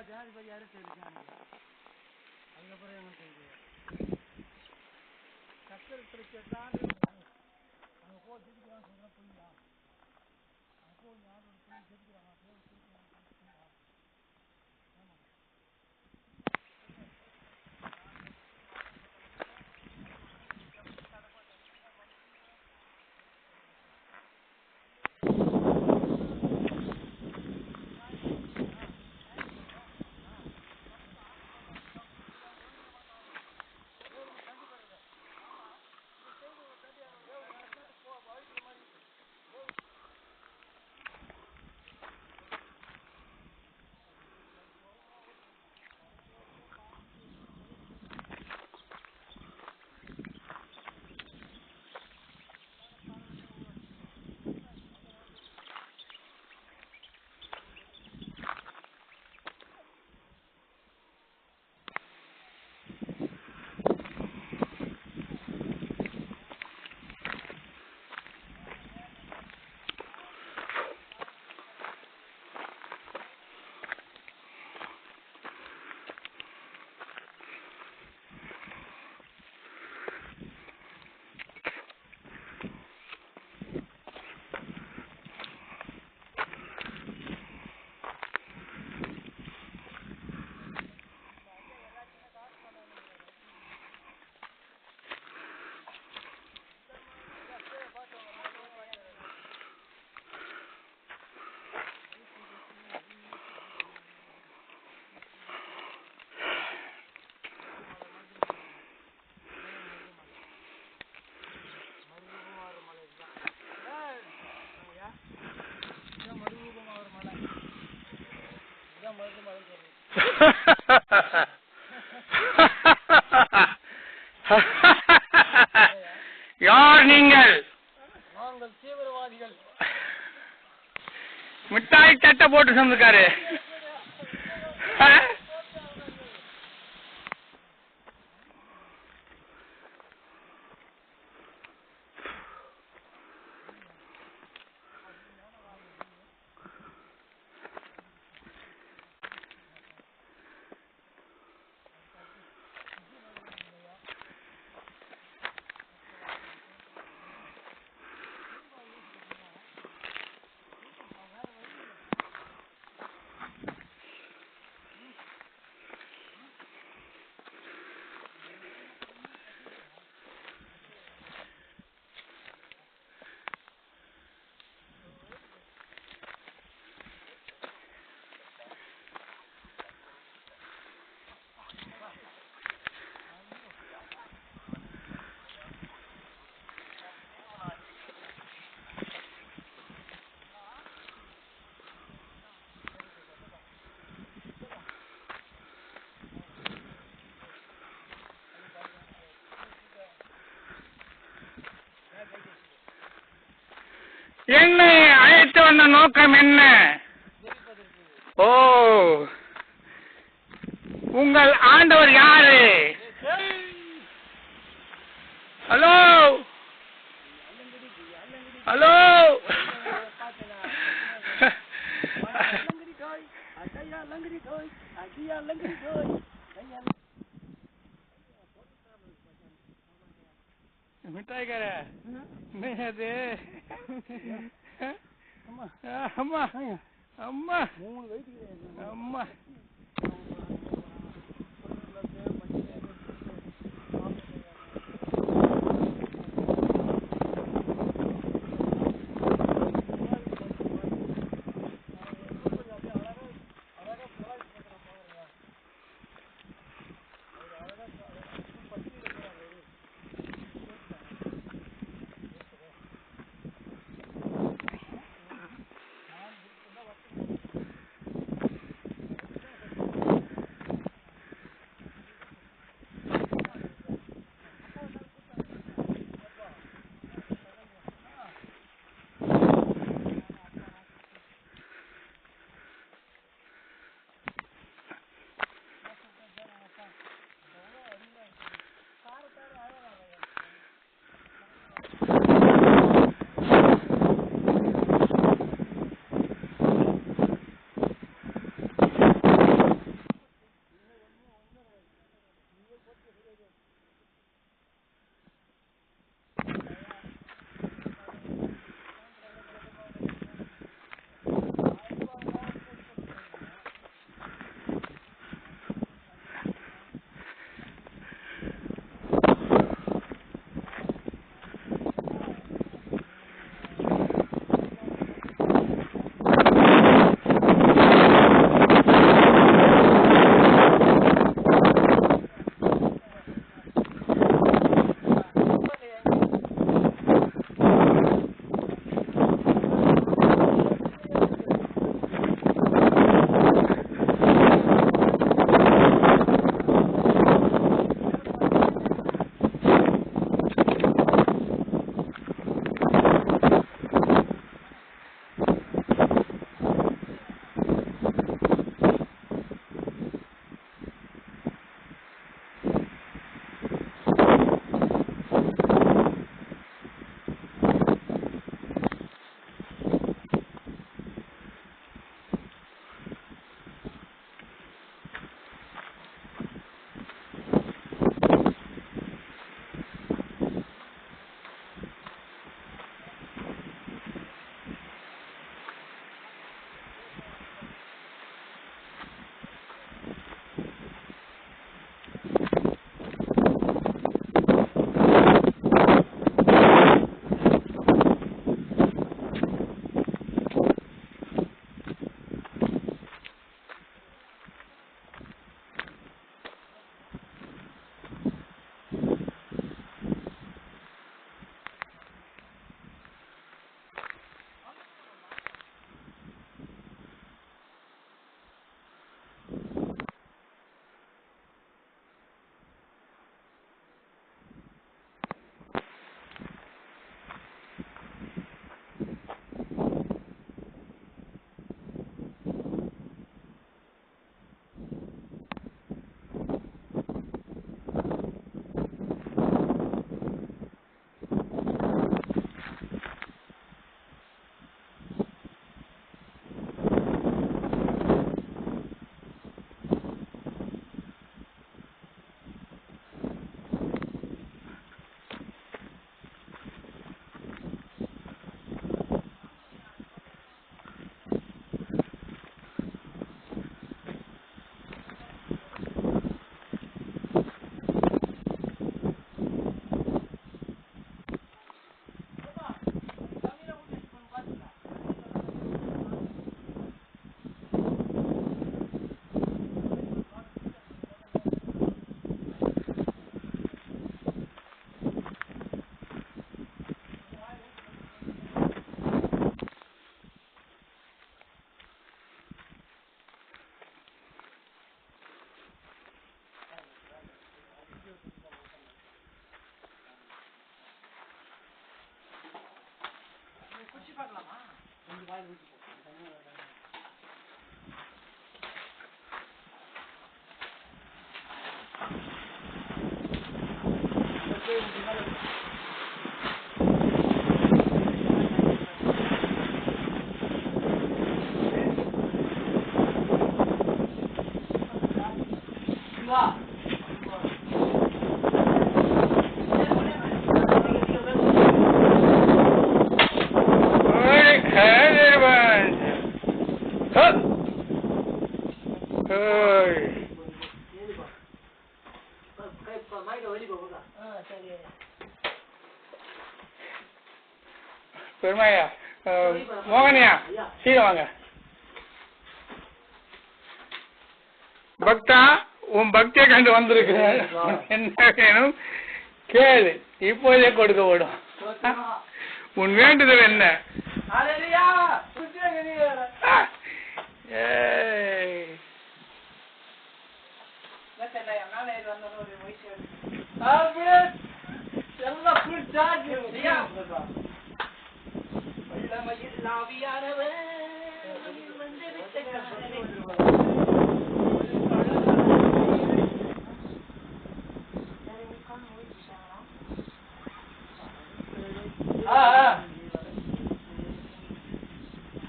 India ஜனாதிபதி யாரு தெரிஞ்சாங்க அதுக்கப்புறம் என்ன தெரியுது சக்கரை பிரச்சனை அங்கே போய் ஜெயிக்கிறான்னு சொல்கிறேன் புரியுதா அங்கே போய் யார் போய் ஜெயிக்கிறாங்க சட்டை என்னை அழைத்து வந்த நோக்கம் என்ன? ஓ உங்கள் ஆண்டவர் யாரு? ஹலோ? ஹலோ? மிட்டாய்க்கார என்னது? அம்மா அம்மா அம்மா மூணு வயசுக்கு அம்மா Oi, பெருமாயா? மோகனியா? சீக்கிரம் வாங்க. பக்தா உன் பக்தியை கண்டு வந்திருக்கிறேன் என்ன வேணும்? கேளு. இப்போதே கொடுக்க விடும் உன் வேண்டுதல் என்ன?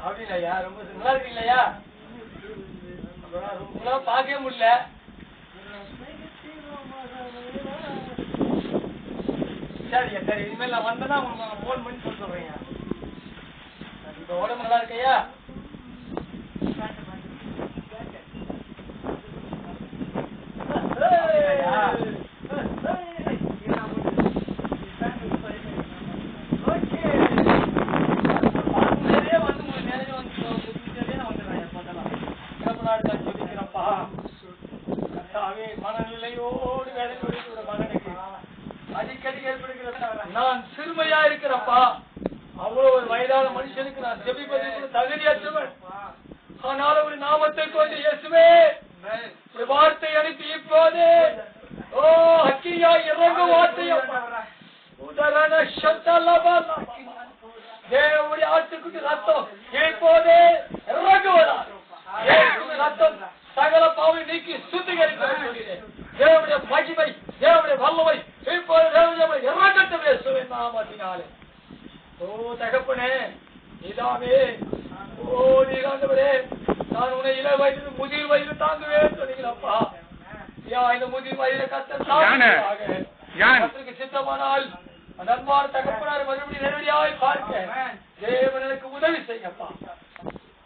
அப்படிங்களையா ரொம்ப நல்லா இருக்கீங்களா ரொம்ப பார்க்கவே முடியல சரிங்க சரி இனிமேல் நான் வந்தேன்னா உங்களுக்கு நான் ஃபோன் பண்ணி சொல்ல சொல்றேங்க இப்போ உடம்பு நல்லா இருக்கையா மனநிலையோடு வேலை மகனுக்கு அடிக்கடி ஏற்படுகிற நான் சிறுமையா இருக்கிறப்பா அவ்வளவு ஒரு வயதான மனுஷனுக்கு நான் செபிப்பதற்கு தகுதியற்றவன். ஆனாலும் ஒரு நாமத்தை கொண்டு இயேசுவே ஒரு வார்த்தை அனுப்பி இப்போது. ஓ அக்கியா இறங்கு வார்த்தை அப்பா. உதரண சத்தலபா தேவனுடைய ஆட்டுக்குட்டி ரத்தம் இப்போதே இறங்குவதா இயேசுவின் ரத்தம் சகல பாவை நீக்கி சுத்திகரிக்க தேவனுடைய மகிமை தேவனுடைய வல்லமை இப்போது தேவனுடைய இறங்கட்டும் இயேசுவின் நாமத்தினாலே. ஓ தகப்பனே இதாவே ஓ நீராண்டவரே நான் உன்னை இள வயது முதிர் வயது தாங்குவேன் சொன்னீங்களப்பா யா இந்த முதிர் வயது. யான். கத்தருக்கு சித்தமானால் அந்த அன்பான தகப்பனார் மறுபடியும் நேரடியாய் பார்க்க தேவன் எனக்கு உதவி செய்யப்பா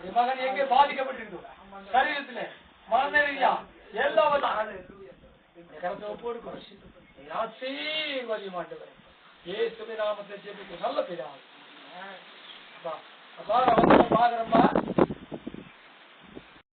என் மகன் எங்கே பாதிக்கப்பட்டிருந்தோம் சரீரத்திலே. மனநிலையா எல்லாவற்றும் கருத்தை ஒப்போடு ஆசீர்வதி மாட்டவர் இயேசுவின் நாமத்தை ஜெபிக்க நல்ல பிதாவே. அப்பா. அப்பா நான் பாக்குறப்பா